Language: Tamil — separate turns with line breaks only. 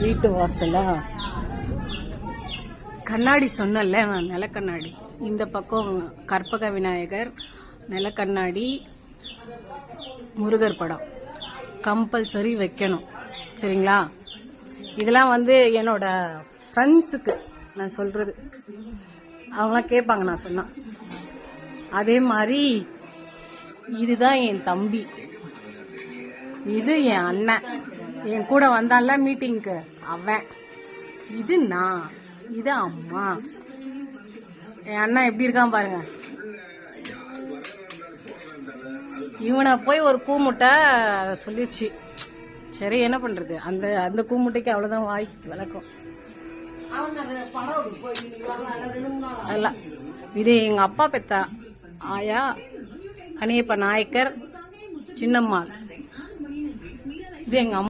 வீட்டு வாசலா? கண்ணாடி சொன்னல நிலக்கண்ணாடி. இந்த பக்கம் கற்பக விநாயகர் நிலக்கண்ணாடி முருகர் படம். கம்பல்சரி வைக்கணும். சரிங்களா? இதெல்லாம் வந்து என்னோட ஃப்ரெண்ட்ஸுக்கு நான் சொல்றது. அவங்களாம் கேட்பாங்க நான் சொன்னா. அதே மாதிரி இதுதான் என் தம்பி. இது என் அண்ணன். என் கூட வந்தான்ல மீட்டிங்க்கு அவன். இது நான். இது அம்மா. என் அண்ணன் எப்படி இருக்கான் பாருங்க. இவனை போய் ஒரு கூமுட்டை சொல்லிடுச்சு. சரி என்ன பண்றது? அந்த அந்த கூமுட்டைக்கு அவ்வளோதான் வாய் விளக்கம் அதெல்லாம் இது எங்க அப்பா பெத்தா. ஆயா கனியப்ப நாயக்கர் சின்னம்மாள். இது எங்க அம்மா